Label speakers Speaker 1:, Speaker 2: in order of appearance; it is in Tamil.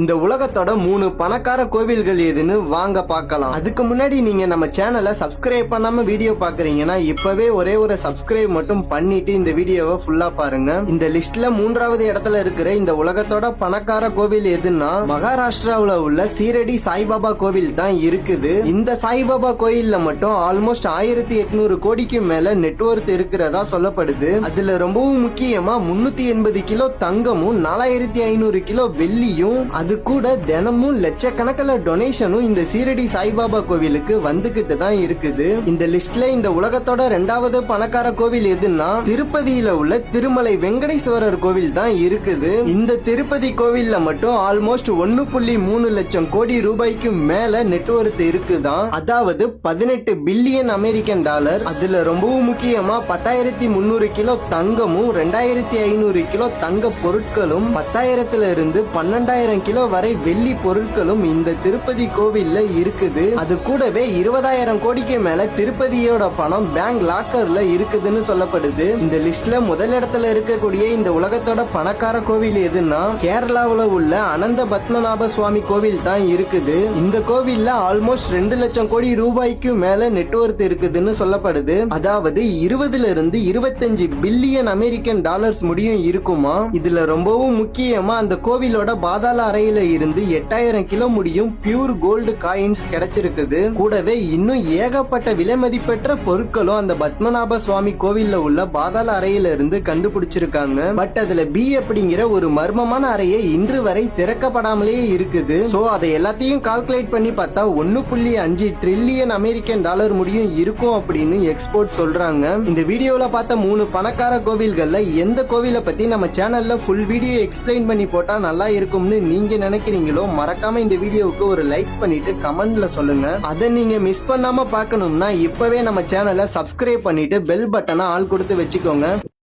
Speaker 1: இந்த உலகத்தோட மூணு பணக்கார கோவில்கள் எதுன்னு வாங்க பார்க்கலாம். அதுக்கு முன்னாடி நீங்க நம்ம சேனலை சப்ஸ்கிரைப் பண்ணாம வீடியோ பாக்குறீங்கன்னா இப்பவே ஒரே ஒரு சப்ஸ்கிரைப் மட்டும் பண்ணிட்டு இந்த வீடியோவை ஃபுல்லா பாருங்க. இந்த லிஸ்ட்ல மூன்றாவது இடத்துல இருக்கிற இந்த உலகத்தோட பணக்கார கோவில் எதுன்னா மகாராஷ்டிராவில் உள்ள சீரடி சாய்பாபா கோவில் தான் இருக்குது. இந்த சாய்பாபா கோயில்ல மட்டும் ஆல்மோஸ்ட் ஆயிரத்தி எட்நூறு கோடிக்கு மேல நெட்வொர்த் இருக்கிறதா சொல்லப்படுது. அதுல ரொம்பவும் முக்கியமா முன்னூத்தி எண்பது கிலோ தங்கமும் நாலாயிரத்தி ஐநூறு கிலோ வெள்ளியும் அது கூட தினமும் லட்சக்கணக்கில் டொனேஷனும் இந்த சீரடி சாய்பாபா கோவிலுக்கு வந்துகிட்டு தான் இருக்குது. இந்த லிஸ்ட்ல இந்த உலகத்தோட ரெண்டாவது பணக்கார கோவில் எதுன்னா திருப்பதியில உள்ள திருமலை வெங்கடேஸ்வரர் கோவில் தான் இருக்குது. இந்த திருப்பதி கோவில்ல மட்டும் ஆல்மோஸ்ட் ஒன்னு புள்ளி மூணு லட்சம் கோடி ரூபாய்க்கு மேல நெட்வொர்த் இருக்குதான் அதாவது பதினெட்டு பில்லியன் அமெரிக்கன் டாலர் அதுல ரொம்பவும் முக்கியமா பத்தாயிரத்தி முன்னூறு கிலோ தங்கமும் ரெண்டாயிரத்தி ஐநூறு கிலோ தங்க பொருட்களும் பத்தாயிரத்துல இருந்து பன்னெண்டாயிரம் கிலோ வரை வெள்ளி பொருட்களும் இந்த திருப்பதி கோவில்ல இருக்குது. அது கூடவே இருபதாயிரம் கோடிக்கு மேல திருப்பதியோட பணம் பேங்க் லாக்கர்ல இருக்குதுன்னு சொல்லப்படுது. இந்த லிஸ்ட்ல முதலிடத்துல இருக்கக்கூடிய இந்த உலகத்தோட பணக்கார கோவில் எதுன்னா கேரளாவுல உள்ள அனந்த பத்மநாப சுவாமி கோவில் தான் இருக்குது. இந்த கோவில்ல ஆல்மோஸ்ட் ரெண்டு லட்சம் கோடி ரூபாய்க்கு மேல நெட்வொர்த் இருக்குதுன்னு சொல்லப்படுது. அதாவது இருபதுல இருந்து இருபத்தஞ்சு பில்லியன் அமெரிக்கன் டாலர்ஸ் முடியும் இருக்குமா? இதுல ரொம்பவும் முக்கியமா அந்த கோவிலோட பாதாள அறையில இருந்து எட்டாயிரம் கிலோ முடியும் பியூர் கோல்டு காயின்ஸ் கிடைச்சிருக்குது. கூடவே இன்னும் ஏகப்பட்ட விலை மதிப்பெற்ற பொருட்களும் அந்த பத்மநாப சுவாமி கோவில்ல உள்ள பாதாள அறையில இருந்து கண்டுபிடிச்சிருக்காங்க. பட் அதுல பி அப்படிங்கிற ஒரு மர்மமான அறையை இன்று வரை திறக்கப்படாமலே இருக்குது. சோ அதை எல்லாத்தையும் கால்குலேட் பண்ணி பார்த்தா ஒன்னு புள்ளி அஞ்சு ட்ரில்லியன் அமெரிக்கன் டாலர் முடியும் இருக்கும் அப்படின்னு எக்ஸ்போர்ட் சொல்றாங்க. இந்த வீடியோல பார்த்த மூணு பணக்கார கோவில்கள்ல எந்த கோவிலை பத்தி நம்ம சேனல்ல ஃபுல் வீடியோ எக்ஸ்பிளைன் பண்ணி போட்டா நல்லா இருக்கும்னு நீங்க நினைக்கிறீங்களோ மறக்காம இந்த வீடியோவுக்கு ஒரு லைக் பண்ணிட்டு கமெண்ட்ல சொல்லுங்க. அதை நீங்க மிஸ் பண்ணாம பார்க்கணும்னா இப்பவே நம்ம சேனலை சப்ஸ்கிரைப் பண்ணிட்டு பெல் பட்டனை ஆள் கொடுத்து வச்சுக்கோங்க.